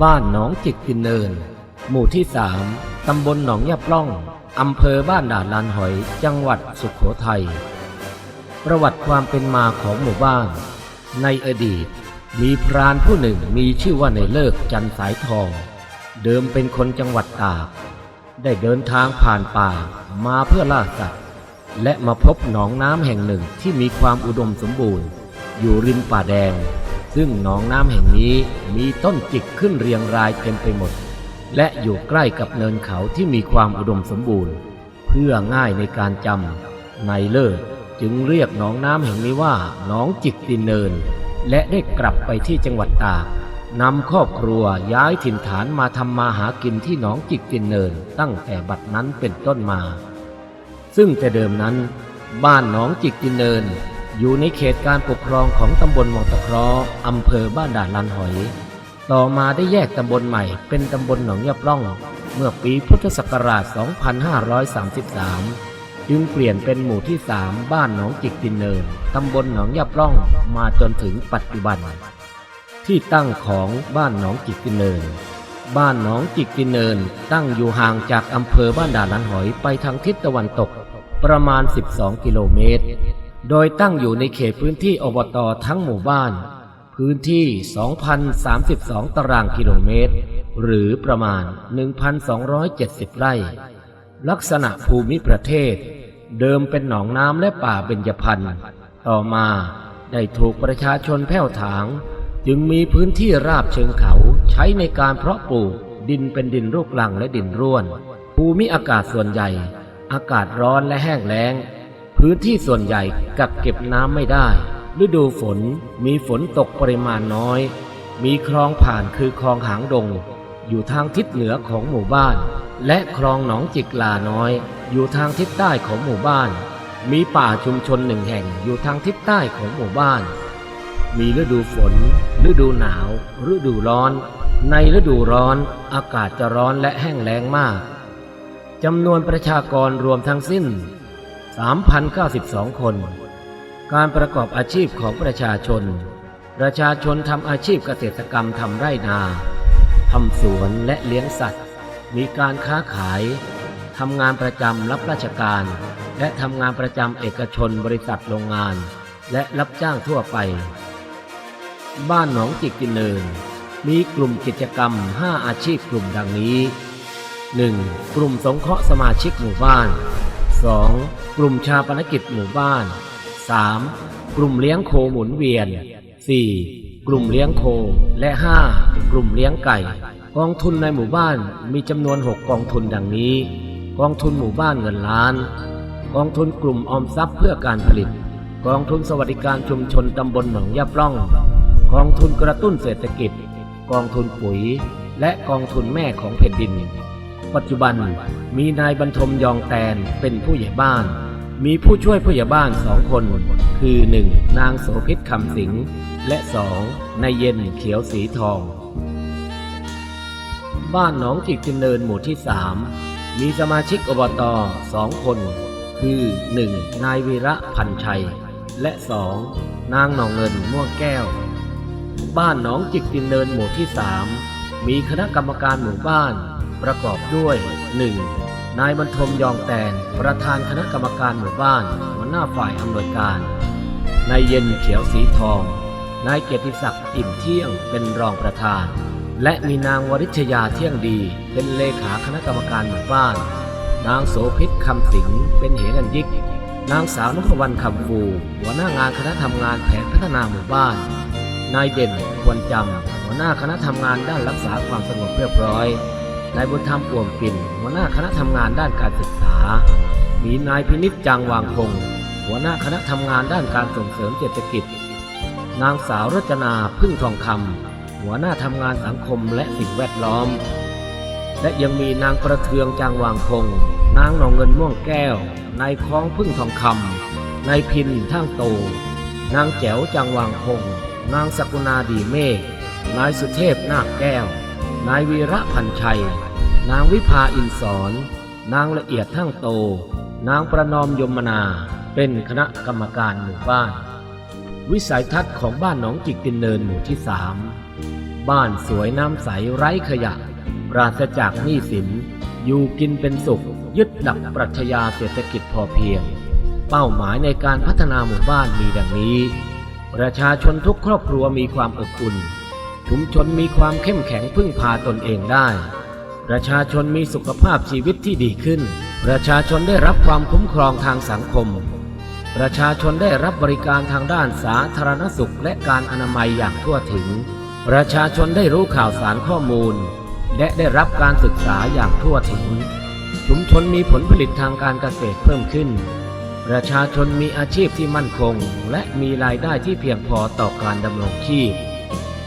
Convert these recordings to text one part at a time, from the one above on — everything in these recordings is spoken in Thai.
บ้านหนองจิกกินเนิน หมู่ที่สามตำบลหนองยาปล่อง อำเภอบ้านด่านลานหอย จังหวัดสุขโขทัย ประวัติความเป็นมาของหมู่บ้าน ในอดีต มีพรานผู้หนึ่งมีชื่อว่าในเลิกจันสายทอง เดิมเป็นคนจังหวัดตาก ได้เดินทางผ่านป่ามาเพื่อล่าสัตว์ และมาพบหนองน้ำแห่งหนึ่งที่มีความอุดมสมบูรณ์ อยู่ริมป่าแดง ซึ่งหนองน้ำแห่งนี้มีต้นจิกขึ้นเรียงรายเต็มไปหมด และอยู่ใกล้กับเนินเขาที่มีความอุดมสมบูรณ์ เพื่อง่ายในการจำในเลิศจึงเรียกหนองน้ำแห่งนี้ว่าหนองจิกตินเนิน และได้กลับไปที่จังหวัดตากนำครอบครัวย้ายถิ่นฐานมาทำมาหากินที่หนองจิกตินเนิน ตั้งแต่บัดนั้นเป็นต้นมา ซึ่งแต่เดิมนั้น บ้านหนองจิกตินเนิน อยู่ในเขตการปกครองของตำบลวังตะเคราะห์อำเภอบ้านด่านลันหอย ต่อมาได้แยกตำบลใหม่เป็นตำบลหนองยาปล่อง เมื่อปีพุทธศักราช 2533 จึงเปลี่ยนเป็นหมู่ที่ 3 บ้านหนองจิกตินเนินตำบลหนองยาปล่องมาจนถึงปัจจุบัน ที่ตั้งของบ้านหนองจิกตินเนิน บ้านหนองจิกตินเนิน ตั้งอยู่ห่างจากอำเภอบ้านด่านลันหอยไปทางทิศตะวันตกประมาณ 12 กิโลเมตร โดยตั้งอยู่ในเขตพื้นที่อบตทั้งหมู่บ้าน พื้นที่ 2,032 ตารางกิโลเมตร หรือประมาณ 1,270 ไร่ ลักษณะภูมิประเทศ เดิมเป็นหนองน้ำและป่าเบญจพรรณต่อมาได้ถูกประชาชนแผ่วถาง จึงมีพื้นที่ราบเชิงเขาใช้ในการเพาะปลูกดินเป็นดินลูกลังและดินร่วน ภูมิอากาศส่วนใหญ่ อากาศร้อนและแห้งแล้ง พื้นที่ส่วนใหญ่กักเก็บน้ำไม่ได้ ฤดูฝนมีฝนตกปริมาณน้อย มีคลองผ่านคือคลองหางดง อยู่ทางทิศเหนือของหมู่บ้าน และคลองหนองจิกลาน้อย อยู่ทางทิศใต้ของหมู่บ้าน มีป่าชุมชนหนึ่งแห่งอยู่ทางทิศใต้ของหมู่บ้าน มีฤดูฝน ฤดูหนาว ฤดูร้อน ในฤดูร้อนอากาศจะร้อนและแห้งแล้งมากจำนวนประชากรรวมทั้งสิ้น 3,092 คน การประกอบอาชีพของประชาชน ประชาชนทำอาชีพเกษตรกรรมทำไร่นาทำสวนและเลี้ยงสัตว์ มีการค้าขายทำงานประจำรับราชการ และทำงานประจำเอกชนบริษัทโรงงาน และรับจ้างทั่วไป บ้านหนองจิกกินเนิน มีกลุ่มกิจกรรม 5 อาชีพกลุ่มดังนี้ 1. กลุ่มสงเคราะห์สมาชิกหมู่บ้าน 2. กลุ่มชาปนกิจหมู่บ้าน 3. กลุ่มเลี้ยงโคหมุนเวียน 4. กลุ่มเลี้ยงโค และ 5. กลุ่มเลี้ยงไก่ กองทุนในหมู่บ้านมีจำนวน 6 กองทุนดังนี้ กองทุนหมู่บ้านเงินล้าน กองทุนกลุ่มออมทรัพย์เพื่อการผลิต กองทุนสวัสดิการชุมชนตำบลหนองยาปล่อง กองทุนกระตุ้นเศรษฐกิจ กองทุนปุ๋ย และกองทุนแม่ของแผ่นดิน ปัจจุบันมีนายบรรทมยองแตนเป็นผู้ใหญ่บ้าน มีผู้ช่วยผู้ใหญ่บ้านสองคน คือ 1. นางโสภิตคำสิงและ 2. นายเย็นเขียวสีทอง บ้านหนองจิกจินเนินหมู่ที่ 3 มีสมาชิกอบตสองคน คือ 1. นายวีระพันชัย และ 2. นางหนองเงินม่วงแก้ว บ้านหนองจิกจินเนินหมู่ที่ 3 มีคณะกรรมการหมู่บ้าน ประกอบด้วย 1. นายบรรทมยองแตน ประธานคณะกรรมการหมู่บ้านหัวหน้าฝ่ายอำนวยการ นายเย็นเขียวสีทอง นายเกียรติศักดิ์อิ่มเที่ยงเป็นรองประธาน และมีนางวริชยาเที่ยงดี เป็นเลขาคณะกรรมการหมู่บ้าน นางโสภิตคำสิงเป็นเหรัญยิก นางสาวนพวรรณคำฟูหัวหน้างานคณะทำงานแผนพัฒนาหมู่บ้าน นายเด่นควรจำหัวหน้าคณะทำงานด้านรักษาความสงบเรียบร้อย นายบุญธรรมอ่วมปิ่น หัวหน้าคณะทำงานด้านการศึกษา มีนายพินิจจางวางคงหัวหน้าคณะทำงานด้านการส่งเสริมเศรษฐกิจ นางสาวรจนาพึ่งทองคำหัวหน้าทำงานสังคมและสิ่งแวดล้อม และยังมีนางประเทืองจางวางคงนางหนองเงินม่วงแก้ว นายคล้องพึ่งทองคำนายพินท่างโต นางแจ๋วจางวางคงนางสกุณาดีเมฆนายสุเทพนาคแก้ว นายวีระพันชัย นางวิภาอินสอนนางละเอียดทั้งโต นางประนอมยมนา เป็นคณะกรรมการหมู่บ้าน วิสัยทัศน์ของบ้านหนองจิกตินเนินหมู่ที่สามบ้านสวยน้ำใสไร้ขยะ ปราศจากหนี้สิน อยู่กินเป็นสุข ยึดหลักปรัชญาเศรษฐกิจพอเพียง เป้าหมายในการพัฒนาหมู่บ้านมีดังนี้ ประชาชนทุกครอบครัวมีความอบอุ่น ชุมชนมีความเข้มแข็งพึ่งพาตนเองได้ ประชาชนมีสุขภาพชีวิตที่ดีขึ้น ประชาชนได้รับความคุ้มครองทางสังคม ประชาชนได้รับบริการทางด้านสาธารณสุขและการอนามัยอย่างทั่วถึง ประชาชนได้รู้ข่าวสารข้อมูล และได้รับการศึกษาอย่างทั่วถึง ชุมชนมีผลผลิตทางการเกษตรเพิ่มขึ้นประชาชนมีอาชีพที่มั่นคง และมีรายได้ที่เพียงพอต่อการดำรงชีพ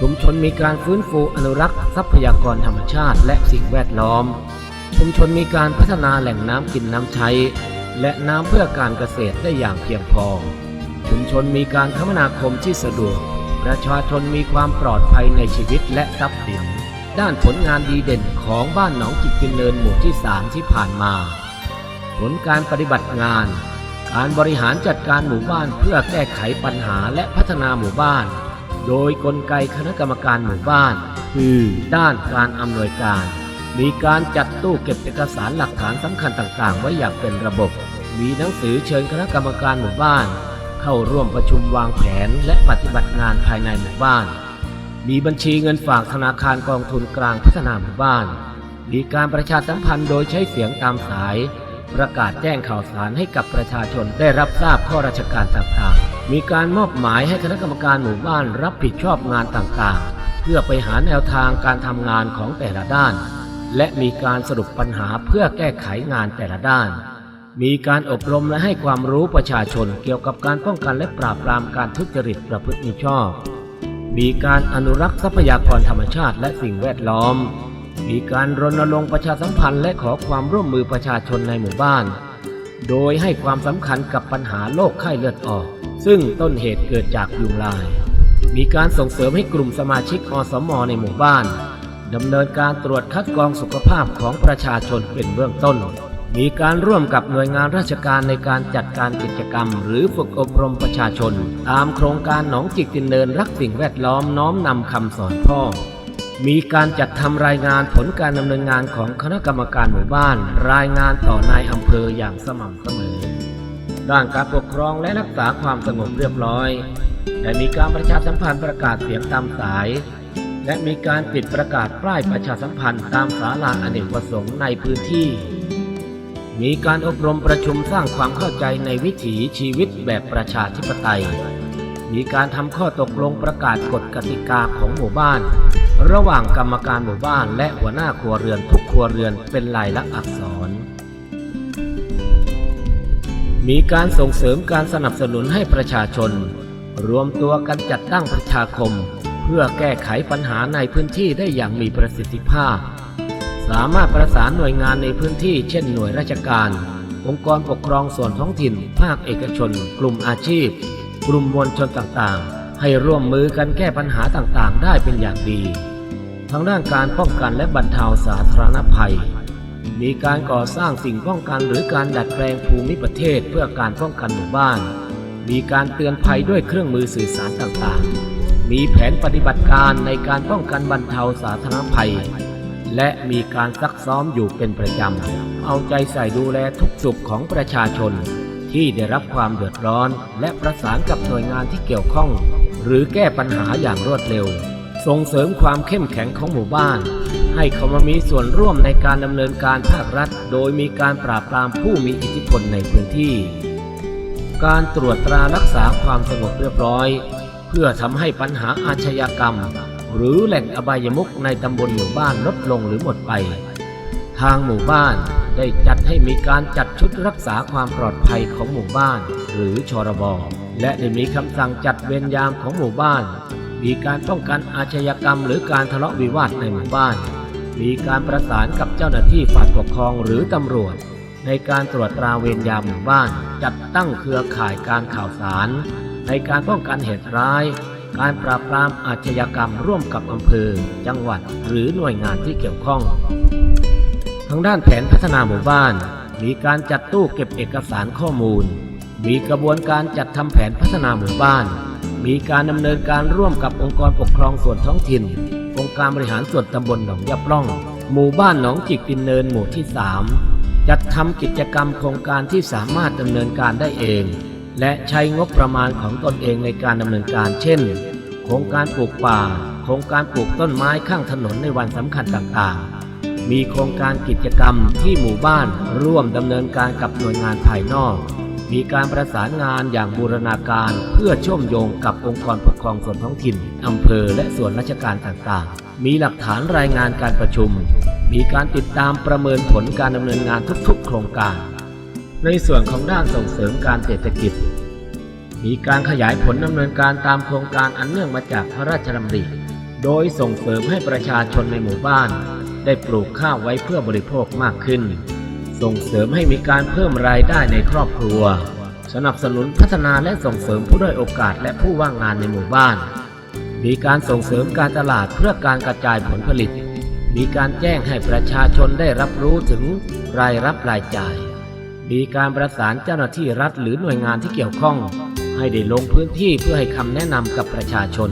ชุมชนมีการฟื้นฟูอนุรักษ์ทรัพยากรธรรมชาติและสิ่งแวดล้อม ชุมชนมีการพัฒนาแหล่งน้ำกินน้ำใช้ และน้ำเพื่อการเกษตรได้อย่างเพียงพอ ชุมชนมีการคมนาคมที่สะดวก ประชาชนมีความปลอดภัยในชีวิตและทรัพย์สิน ด้านผลงานดีเด่นของบ้านหนองจิกกินเนินหมู่ที่ 3 ที่ผ่านมา ผลการปฏิบัติงาน การบริหารจัดการหมู่บ้านเพื่อแก้ไขปัญหาและพัฒนาหมู่บ้าน โดยกลไกคณะกรรมการหมู่บ้าน คือด้านการอำนวยการ มีการจัดตู้เก็บเอกสารหลักฐานสำคัญต่างๆ ไว้อย่างเป็นระบบ มีหนังสือเชิญคณะกรรมการหมู่บ้าน เข้าร่วมประชุมวางแผนและปฏิบัติงานภายในหมู่บ้าน มีบัญชีเงินฝากธนาคารกองทุนกลางพัฒนาหมู่บ้าน มีการประชาสัมพันธ์โดยใช้เสียงตามสาย ประกาศแจ้งข่าวสารให้กับประชาชนได้รับทราบข้อราชการต่างๆ มีการมอบหมายให้คณะกรรมการหมู่บ้านรับผิดชอบงานต่างๆ เพื่อไปหาแนวทางการทำงานของแต่ละด้าน และมีการสรุปปัญหาเพื่อแก้ไขงานแต่ละด้าน มีการอบรมและให้ความรู้ประชาชนเกี่ยวกับการป้องกันและปราบปรามการทุจริตประพฤติมิชอบ มีการอนุรักษ์ทรัพยากรธรรมชาติและสิ่งแวดล้อม มีการรณรงค์ประชาสัมพันธ์และขอความร่วมมือประชาชนในหมู่บ้าน โดยให้ความสำคัญกับปัญหาโรคไข้เลือดออก ซึ่งต้นเหตุเกิดจากยุงลาย มีการส่งเสริมให้กลุ่มสมาชิกอสมในหมู่บ้านดำเนินการตรวจคัดกรองสุขภาพของประชาชนเป็นเบื้องต้น มีการร่วมกับหน่วยงานราชการในการจัดการกิจกรรม หรือฝึกอบรมประชาชน ตามโครงการหนองจิกตินเนินรักสิ่งแวดล้อมน้อมนำคำสอนพ่อ มีการจัดทำรายงานผลการดำเนินงานของคณะกรรมการหมู่บ้าน รายงานต่อนายอำเภออย่างสม่ำเสมอ ด้านการปกครองและรักษาความสงบเรียบร้อยได้มีการประชาสัมพันธ์ประกาศเสียงตามสาย และมีการติดประกาศป้ายประชาสัมพันธ์ตามศาลาอเนกประสงค์ในพื้นที่ มีการอบรมประชุมสร้างความเข้าใจในวิถีชีวิตแบบประชาธิปไตย มีการทำข้อตกลงประกาศกฎกติกาของหมู่บ้าน ระหว่างกรรมการหมู่บ้านและหัวหน้าครัวเรือนทุกครัวเรือนเป็นลายลักษณ์อักษร มีการส่งเสริมการสนับสนุนให้ประชาชน รวมตัวกันจัดตั้งประชาคม เพื่อแก้ไขปัญหาในพื้นที่ได้อย่างมีประสิทธิภาพ สามารถประสานหน่วยงานในพื้นที่เช่นหน่วยราชการ องค์กรปกครองส่วนท้องถิ่น ภาคเอกชน กลุ่มอาชีพ กลุ่มมวลชนต่างๆให้ร่วมมือกันแก้ปัญหาต่างๆ ได้เป็นอย่างดี ทั้งด้านการป้องกันและบรรเทาสาธารณภัย มีการก่อสร้างสิ่งป้องกันหรือการดัดแปลงภูมิประเทศเพื่อการป้องกันหมู่บ้าน มีการเตือนภัยด้วยเครื่องมือสื่อสารต่างๆ มีแผนปฏิบัติการในการป้องกันบรรเทาสาธารณภัย และมีการซักซ้อมอยู่เป็นประจำ เอาใจใส่ดูแลทุกสุขของประชาชน ที่ได้รับความเดือดร้อน และประสานกับหน่วยงานที่เกี่ยวข้อง หรือแก้ปัญหาอย่างรวดเร็ว ส่งเสริมความเข้มแข็งของหมู่บ้าน ให้เขามามีส่วนร่วมในการดำเนินการภาครัฐ โดยมีการปราบปรามผู้มีอิทธิพลในพื้นที่ การตรวจตรารักษาความสงบเรียบร้อย เพื่อทำให้ปัญหาอาชญากรรม หรือแหล่งอบายมุขในตำบลหมู่บ้านลดลงหรือหมดไป ทางหมู่บ้านได้จัดให้มีการจัดชุดรักษาความปลอดภัยของหมู่บ้าน หรือชรบและได้มีคำสั่งจัดเวรยามของหมู่บ้าน มีการป้องกันอาชญากรรม หรือการทะเลาะวิวาทในหมู่บ้าน มีการประสานกับเจ้าหน้าที่ฝ่ายปกครองหรือตำรวจ ในการตรวจตราเวรยามหมู่บ้าน จัดตั้งเครือข่ายการข่าวสาร ในการป้องกันเหตุร้าย การปราบปรามอาชญากรรมร่วมกับอำเภอ จังหวัด หรือหน่วยงานที่เกี่ยวข้อง ทางด้านแผนพัฒนาหมู่บ้าน มีการจัดตู้เก็บเอกสารข้อมูล มีกระบวนการจัดทำแผนพัฒนาหมู่บ้าน มีการดำเนินการร่วมกับองค์กรปกครองส่วนท้องถิ่น องค์การบริหารส่วนตำบลหนองยาปล่อง หมู่บ้านหนองจิกดินเนินหมู่ที่ 3 จัดทำกิจกรรมโครงการที่สามารถดำเนินการได้เอง และใช้งบประมาณของตนเองในการดำเนินการ เช่น โครงการปลูกป่า โครงการปลูกต้นไม้ข้างถนนในวันสำคัญต่างๆ มีโครงการกิจกรรมที่หมู่บ้านร่วมดำเนินการกับหน่วยงานภายนอก มีการประสานงานอย่างบูรณาการเพื่อเชื่อมโยงกับองค์กรปกครองส่วนท้องถิ่นอำเภอและส่วนราชการต่างๆ มีหลักฐานรายงานการประชุม มีการติดตามประเมินผลการดำเนินงานทุกๆ โครงการ ในส่วนของด้านส่งเสริมการเศรษฐกิจ มีการขยายผลดำเนินการตามโครงการอันเนื่องมาจากพระราชดำริโดยส่งเสริมให้ประชาชนในหมู่บ้าน ได้ปลูกข้าวไว้เพื่อบริโภคมากขึ้น ส่งเสริมให้มีการเพิ่มรายได้ในครอบครัว สนับสนุนพัฒนาและส่งเสริมผู้ด้อยโอกาสและผู้ว่างงานในหมู่บ้าน มีการส่งเสริมการตลาดเพื่อการกระจายผลผลิต มีการแจ้งให้ประชาชนได้รับรู้ถึงรายรับรายจ่าย มีการประสานเจ้าหน้าที่รัฐหรือหน่วยงานที่เกี่ยวข้อง ให้ได้ลงพื้นที่เพื่อให้คำแนะนำกับประชาชน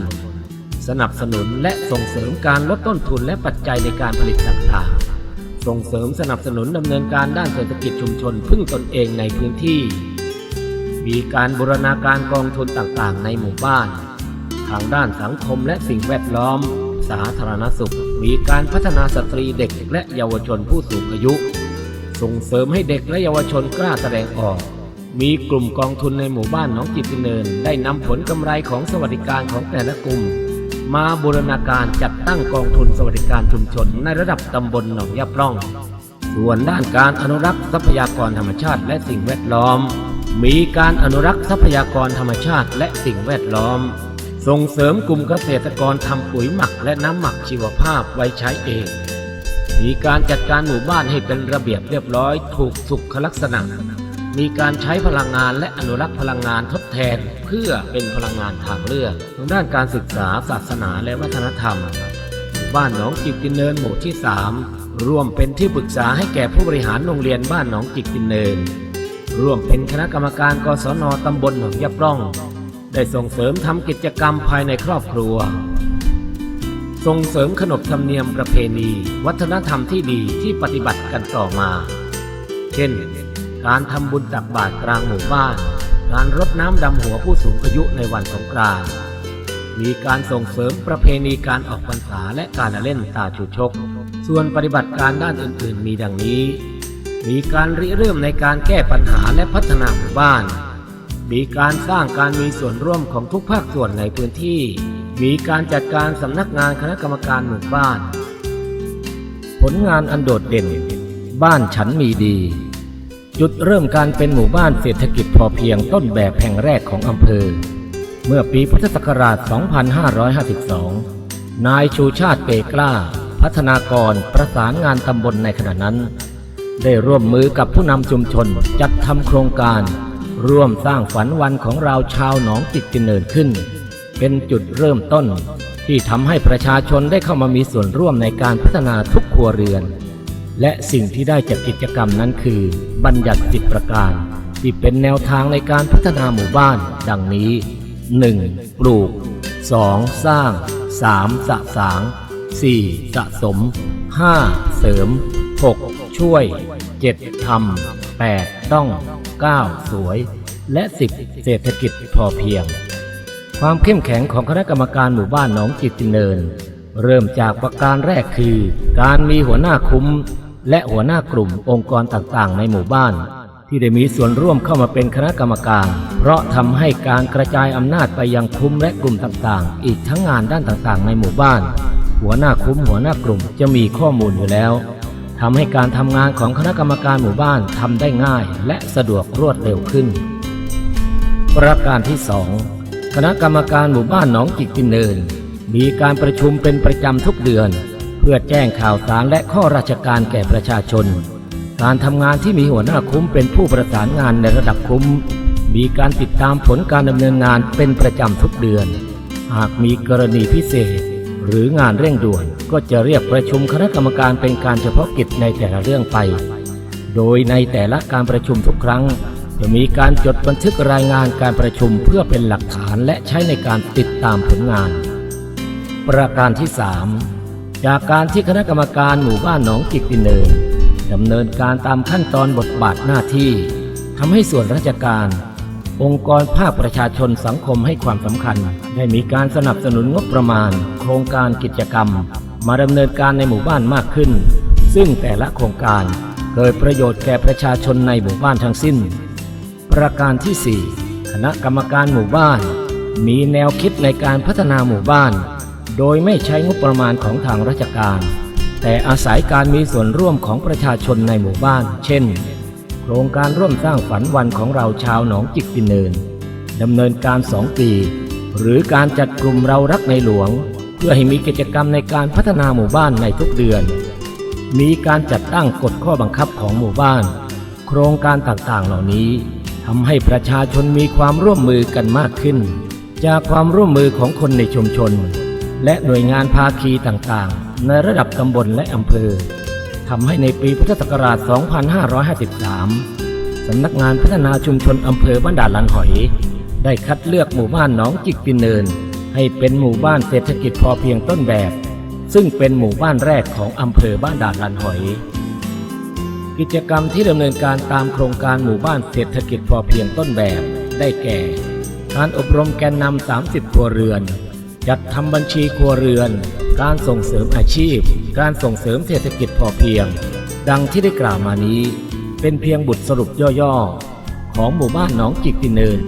สนับสนุนและส่งเสริมการลดต้นทุนและปัจจัยในการผลิตต่างๆ ส่งเสริมสนับสนุนดำเนินการด้านเศรษฐกิจชุมชนพึ่งตนเองในพื้นที่ มีการบูรณาการกองทุนต่างๆ ในหมู่บ้าน ทางด้านสังคมและสิ่งแวดล้อม สาธารณสุข มีการพัฒนาสตรีเด็กและเยาวชนผู้สูงอายุ ส่งเสริมให้เด็กและเยาวชนกล้าแสดงออกมีกลุ่มกองทุนในหมู่บ้านหนองจิตเนิน ได้นำผลกำไรของสวัสดิการของแต่ละกลุ่ม มาบูรณาการจัดตั้งกองทุนสวัสดิการชุมชน ในระดับตำบลหนองยาปล่อง ส่วนด้านการอนุรักษ์ทรัพยากรธรรมชาติและสิ่งแวดล้อม มีการอนุรักษ์ทรัพยากรธรรมชาติและสิ่งแวดล้อม ส่งเสริมกลุ่มเกษตรกรทำปุ๋ยหมักและน้ำหมักชีวภาพไว้ใช้เอง มีการจัดการหมู่บ้านให้เป็นระเบียบเรียบร้อยถูกสุขลักษณะ มีการใช้พลังงานและอนุรักษ์พลังงานทดแทน เพื่อเป็นพลังงานทางเลือกทางด้านการศึกษาศาสนาและวัฒนธรรมบ้านหนองจิกกินเนินหมู่ที่ 3 ร่วมเป็นที่ปรึกษาให้แก่ผู้บริหารโรงเรียนบ้านหนองจิกกินเนิน ร่วมเป็นคณะกรรมการกศนตำบลหนองยับร่อง ได้ส่งเสริมทำกิจกรรมภายในครอบครัว ส่งเสริมขนบธรรมเนียมประเพณี วัฒนธรรมที่ดีที่ปฏิบัติกันต่อมา เช่น การทำบุญตักบาตรกลางหมู่บ้าน การรดน้ำดำหัวผู้สูงอายุในวันสงกรานต์มีการส่งเสริมประเพณีการออกพรรษาและการเล่นตาชูชก ส่วนปฏิบัติการด้านอื่นๆ มีดังนี้ มีการริเริ่มในการแก้ปัญหาและพัฒนาหมู่บ้าน มีการสร้างการมีส่วนร่วมของทุกภาคส่วนในพื้นที่ มีการจัดการสำนักงานคณะกรรมการหมู่บ้าน ผลงานอันโดดเด่น บ้านฉันมีดี จุดเริ่มการเป็นหมู่บ้านเศรษฐกิจพอเพียงต้นแบบแห่งแรกของอำเภอ เมื่อปีพุทธศักราช 2552 นายชูชาติเปกล้า พัฒนากรประสานงานตำบลในขณะนั้น ได้ร่วมมือกับผู้นำชุมชนจัดทำโครงการ ร่วมสร้างฝันวันของเราชาวหนองจิกกินเนินขึ้น เป็นจุดเริ่มต้นที่ทำให้ประชาชนได้เข้ามามีส่วนร่วมในการพัฒนาทุกครัวเรือน และสิ่งที่ได้จากกิจกรรมนั้นคือ บัญญัติสิบประการ ที่เป็นแนวทางในการพัฒนาหมู่บ้าน ดังนี้ 1. ปลูก 2. สร้าง 3. สะสาง 4. สะสม 5. เสริม 6. ช่วย 7. ทำ 8. ต้อง 9. สวย และ 10. เศรษฐกิจพอเพียง ความเข้มแข็งของคณะกรรมการหมู่บ้านหนองจิตติเนิน เริ่มจากประการแรกคือ การมีหัวหน้าคุ้ม และหัวหน้ากลุ่มองค์กรต่างๆ ในหมู่บ้าน ที่ได้มีส่วนร่วมเข้ามาเป็นคณะกรรมการ เพราะทำให้การกระจายอำนาจไปยังคุ้มและกลุ่มต่างๆ อีกทั้งงานด้านต่างๆ ในหมู่บ้าน หัวหน้าคุ้มหัวหน้ากลุ่มจะมีข้อมูลอยู่แล้วทำให้การทำงานของคณะกรรมการหมู่บ้านทำได้ง่าย และสะดวกรวดเร็วขึ้น ประการที่สองคณะกรรมการหมู่บ้านหนองจิกตินเนินมีการประชุมเป็นประจำทุกเดือน พื่อแจ้งข่าวสารและข้อราชการแก่ประชาชน การทำงานที่มีหัวหน้าคุ้มเป็นผู้ประสานงานในระดับคุ้ม มีการติดตามผลการดำเนินงานเป็นประจำทุกเดือน หากมีกรณีพิเศษ หรืองานเร่งด่วนก็จะเรียกประชุมคณะกรรมการเป็นการเฉพาะกิจในแต่ละเรื่องไป โดยในแต่ละการประชุมทุกครั้ง จะมีการจดบันทึกรายงานการประชุมเพื่อเป็นหลักฐานและใช้ในการติดตามผลงาน ประการที่ 3 จากการที่คณะกรรมการหมู่บ้านหนองจิกตินเนินดำเนินการตามขั้นตอนบทบาทหน้าที่ทำให้ส่วนราชการ องค์กรภาคประชาชนสังคมให้ความสำคัญ ได้มีการสนับสนุนงบประมาณ โครงการกิจกรรม มาดำเนินการในหมู่บ้านมากขึ้น ซึ่งแต่ละโครงการเกิดประโยชน์แก่ประชาชนในหมู่บ้านทั้งสิ้น ประการที่ 4 คณะกรรมการหมู่บ้าน มีแนวคิดในการพัฒนาหมู่บ้าน โดยไม่ใช้งบประมาณของทางราชการ แต่อาศัยการมีส่วนร่วมของประชาชนในหมู่บ้าน เช่น โครงการร่วมสร้างฝันวันของเราชาวหนองจิกตินเนินดำเนินการ2ปี หรือการจัดกลุ่มเรารักในหลวง เพื่อให้มีกิจกรรมในการพัฒนาหมู่บ้านในทุกเดือน มีการจัดตั้งกฎข้อบังคับของหมู่บ้าน โครงการต่างๆเหล่านี้ทำให้ประชาชนมีความร่วมมือกันมากขึ้น จากความร่วมมือของคนในชุมชน และหน่วยงานภาคีต่างๆ ในระดับตำบลและอำเภอทำให้ในปีพุทธศักราช 2553 สำนักงานพัฒนาชุมชนอำเภอบ้านด่านลันหอย ได้คัดเลือกหมู่บ้านหนองจิกตินเนิน ให้เป็นหมู่บ้านเศรษฐกิจพอเพียงต้นแบบ ซึ่งเป็นหมู่บ้านแรกของอำเภอบ้านด่านลันหอย กิจกรรมที่ดำเนินการตามโครงการหมู่บ้านเศรษฐกิจพอเพียงต้นแบบ ได้แก่ การอบรมแกนนำ 30 ครัวเรือน จัดทำบัญชีครัวเรือน การส่งเสริมอาชีพ การส่งเสริมเศรษฐกิจพอเพียง ดังที่ได้กล่าวมานี้ เป็นเพียงบทสรุปย่อๆ ของหมู่บ้านหนองจิกติเนิน